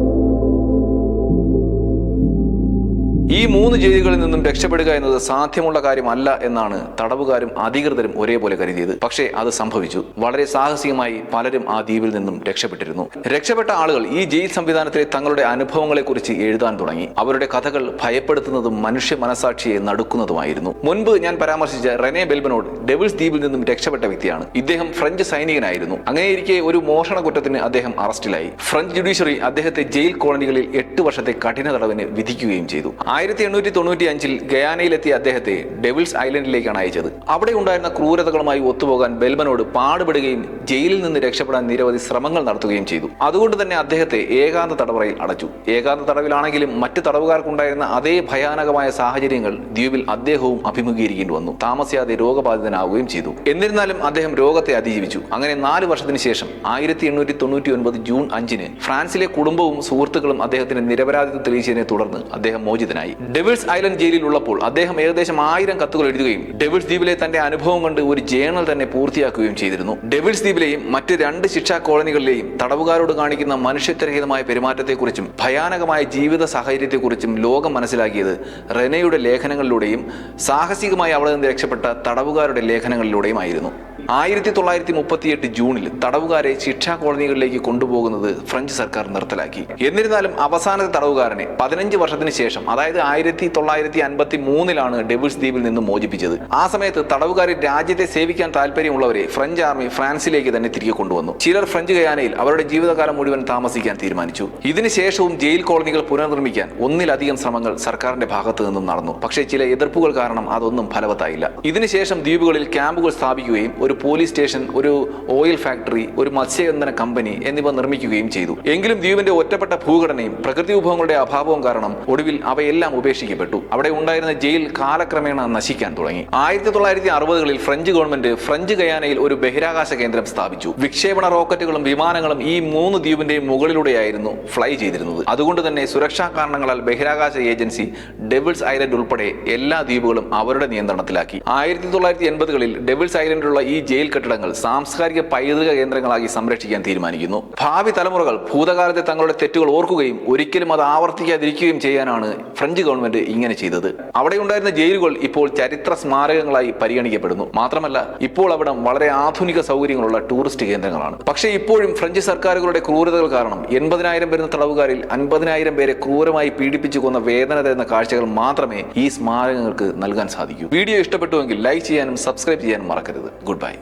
ഈ മൂന്ന് ജയിലുകളിൽ നിന്നും രക്ഷപ്പെടുക എന്നത് സാധ്യമുള്ള കാര്യമല്ല എന്നാണ് തടവുകാരും അധികൃതരും ഒരേപോലെ കരുതിയത്. പക്ഷേ അത് സംഭവിച്ചു. വളരെ സാഹസികമായി പലരും ആ ദ്വീപിൽ നിന്നും രക്ഷപ്പെട്ടിരുന്നു. രക്ഷപ്പെട്ട ആളുകൾ ഈ ജയിൽ സംവിധാനത്തിലെ തങ്ങളുടെ അനുഭവങ്ങളെ കുറിച്ച് എഴുതാൻ തുടങ്ങി. അവരുടെ കഥകൾ ഭയപ്പെടുത്തുന്നതും മനുഷ്യ മനസാക്ഷിയെ നടുക്കുന്നതുമായിരുന്നു. മുൻപ് ഞാൻ പരാമർശിച്ച റെനെ ബെൽബനോട് ഡെവിൾസ് ദ്വീപിൽ നിന്നും രക്ഷപ്പെട്ട വ്യക്തിയാണ്. ഇദ്ദേഹം ഫ്രഞ്ച് സൈനികനായിരുന്നു. അങ്ങനെയിരിക്കെ ഒരു മോഷണ കുറ്റത്തിന് അദ്ദേഹം അറസ്റ്റിലായി. ഫ്രഞ്ച് ജുഡീഷ്യറി അദ്ദേഹത്തെ ജയിൽ കോളനികളിൽ എട്ട് വർഷത്തെ കഠിന തടവിന് വിധിക്കുകയും ചെയ്തു. ആയിരത്തി എണ്ണൂറ്റി തൊണ്ണൂറ്റി അഞ്ചിൽ ഗയാനയിലെത്തിയ അദ്ദേഹത്തെ ഡെവിൾസ് ഐലൻഡിലേക്കാണ് അയച്ചത്. അവിടെ ഉണ്ടായിരുന്ന ക്രൂരതകളുമായി ഒത്തുപോകാൻ ബെൽബനോട് പാടുപെടുകയും ജയിലിൽ നിന്ന് രക്ഷപ്പെടാൻ നിരവധി ശ്രമങ്ങൾ നടത്തുകയും ചെയ്തു. അതുകൊണ്ട് തന്നെ അദ്ദേഹത്തെ ഏകാന്ത തടവറയിൽ അടച്ചു. ഏകാന്ത തടവിലാണെങ്കിലും മറ്റ് തടവുകാർക്കുണ്ടായിരുന്ന അതേ ഭയാനകമായ സാഹചര്യങ്ങൾ ദ്വീപിൽ അദ്ദേഹവും അഭിമുഖീകരിക്കേണ്ടി വന്നു. താമസിയാതെ രോഗബാധിതനാവുകയും ചെയ്തു. എന്നിരുന്നാലും അദ്ദേഹം രോഗത്തെ അതിജീവിച്ചു. അങ്ങനെ നാല് വർഷത്തിന് ശേഷം ആയിരത്തി എണ്ണൂറ്റി തൊണ്ണൂറ്റി ഒൻപത് ജൂൺ അഞ്ചിന് ഫ്രാൻസിലെ കുടുംബവും സുഹൃത്തുക്കളും അദ്ദേഹത്തിന് നിരപരാധിത്വം തെളിയിച്ചതിനെ തുടർന്ന് അദ്ദേഹം മോചിതനായി. ഡെവിൾസ് ഐലൻഡ് ജയിലിൽ ഉള്ളപ്പോൾ അദ്ദേഹം ഏകദേശം ആയിരം കത്തുകൾ എഴുതുകയും ഡെവിൾസ് ദ്വീപിലെ തന്റെ അനുഭവം കൊണ്ട് ഒരു ജേണൽ തന്നെ പൂർത്തിയാക്കുകയും ചെയ്തിരുന്നു. ഡെവിൾസ് ദ്വീപിലെയും മറ്റ് രണ്ട് ശിക്ഷാ കോളനികളിലെയും തടവുകാരോട് കാണിക്കുന്ന മനുഷ്യത്വരഹിതമായ പെരുമാറ്റത്തെക്കുറിച്ചും ഭയാനകമായ ജീവിത സാഹചര്യത്തെക്കുറിച്ചും ലോകം മനസ്സിലാക്കിയത് റെനയുടെ ലേഖനങ്ങളിലൂടെയും സാഹസികമായി അവിടെ നിന്ന് രക്ഷപ്പെട്ട തടവുകാരുടെ ലേഖനങ്ങളിലൂടെയും ആയിരുന്നു ആയിരത്തി തൊള്ളായിരത്തി മുപ്പത്തിയെട്ട് ജൂണിൽ തടവുകാരെ ശിക്ഷാ കോളനികളിലേക്ക് കൊണ്ടുപോകുന്നത് ഫ്രഞ്ച് സർക്കാർ നിർത്തലാക്കി. എന്നിരുന്നാലും അവസാനത്തെ തടവുകാരനെ പതിനഞ്ച് വർഷത്തിന് ശേഷം അതായത് ആയിരത്തി തൊള്ളായിരത്തി അൻപത്തി മൂന്നിലാണ് ഡെവിൾസ് ദ്വീപിൽ നിന്ന് മോചിപ്പിച്ചത്. ആ സമയത്ത് തടവുകാരെ രാജ്യത്തെ സേവിക്കാൻ താല്പര്യമുള്ളവരെ ഫ്രഞ്ച് ആർമി ഫ്രാൻസിലേക്ക് തന്നെ തിരികെ കൊണ്ടുവന്നു. ചിലർ ഫ്രഞ്ച് ഗയാനയിൽ അവരുടെ ജീവിതകാലം മുഴുവൻ താമസിക്കാൻ തീരുമാനിച്ചു. ഇതിനുശേഷവും ജയിൽ കോളനികൾ പുനർനിർമ്മിക്കാൻ ഒന്നിലധികം ശ്രമങ്ങൾ സർക്കാരിന്റെ ഭാഗത്തു നിന്നും നടന്നു. പക്ഷേ ചില എതിർപ്പുകൾ കാരണം അതൊന്നും ഫലവത്തായില്ല. ഇതിനുശേഷം ദ്വീപുകളിൽ ക്യാമ്പുകൾ സ്ഥാപിക്കുകയും ഒരു പോലീസ് സ്റ്റേഷൻ ഒരു ഓയിൽ ഫാക്ടറി ഒരു മത്സ്യബന്ധന കമ്പനി എന്നിവ നിർമ്മിക്കുകയും ചെയ്തു. എങ്കിലും ദ്വീപിന്റെ ഒറ്റപ്പെട്ട ഭൂഘടനയും പ്രകൃതി വിഭവങ്ങളുടെ അഭാവവും കാരണം ഒടുവിൽ അവയെല്ലാം ഉപേക്ഷിക്കപ്പെട്ടു. അവിടെ ഉണ്ടായിരുന്ന ജയിൽ കാലക്രമേണ നശിക്കാൻ തുടങ്ങി. ആയിരത്തി തൊള്ളായിരത്തി അറുപതുകളിൽ ഫ്രഞ്ച് ഗവൺമെന്റ് ഫ്രഞ്ച് ഗയാനയിൽ ഒരു ബഹിരാകാശ കേന്ദ്രം സ്ഥാപിച്ചു. വിക്ഷേപണ റോക്കറ്റുകളും വിമാനങ്ങളും ഈ മൂന്ന് ദ്വീപിന്റെയും മുകളിലൂടെയായിരുന്നു ഫ്ലൈ ചെയ്തിരുന്നത്. അതുകൊണ്ട് തന്നെ സുരക്ഷാ കാരണങ്ങളാൽ ബഹിരാകാശ ഏജൻസി ഡെവിൾസ് ഐലൻഡ് ഉൾപ്പെടെ എല്ലാ ദ്വീപുകളും അവരുടെ നിയന്ത്രണത്തിലാക്കി. ആയിരത്തി തൊള്ളായിരത്തി എൺപതുകളിൽ ഡെവിൾസ് ഐലൻഡിലുള്ള ഈ ജയിൽ കെട്ടിടങ്ങൾ സാംസ്കാരിക പൈതൃക കേന്ദ്രങ്ങളാക്കി സംരക്ഷിക്കാൻ തീരുമാനിക്കുന്നു. ഭാവി തലമുറകൾ ഭൂതകാലത്തെ തങ്ങളുടെ തെറ്റുകൾ ഓർക്കുകയും ഒരിക്കലും അത് ആവർത്തിക്കാതിരിക്കുകയും ചെയ്യാനാണ് ഫ്രഞ്ച് ഗവൺമെന്റ് ഇങ്ങനെ ചെയ്തത്. അവിടെ ഉണ്ടായിരുന്ന ജയിലുകൾ ഇപ്പോൾ ചരിത്ര സ്മാരകങ്ങളായി പരിഗണിക്കപ്പെടുന്നു. മാത്രമല്ല ഇപ്പോൾ അവിടെ വളരെ ആധുനിക സൗകര്യങ്ങളുള്ള ടൂറിസ്റ്റ് കേന്ദ്രങ്ങളാണ്. പക്ഷേ ഇപ്പോഴും ഫ്രഞ്ച് സർക്കാരുകളുടെ ക്രൂരതകൾ കാരണം എൺപതിനായിരം വരുന്ന തടവുകാരിൽ അൻപതിനായിരം പേരെ ക്രൂരമായി പീഡിപ്പിച്ചു കൊന്ന വേദന തരുന്ന കാഴ്ചകൾ മാത്രമേ ഈ സ്മാരകങ്ങൾക്ക് നൽകാൻ സാധിക്കൂ. വീഡിയോ ഇഷ്ടപ്പെട്ടുവെങ്കിൽ ലൈക്ക് ചെയ്യാനും സബ്സ്ക്രൈബ് ചെയ്യാനും മറക്കരുത്. Good bye.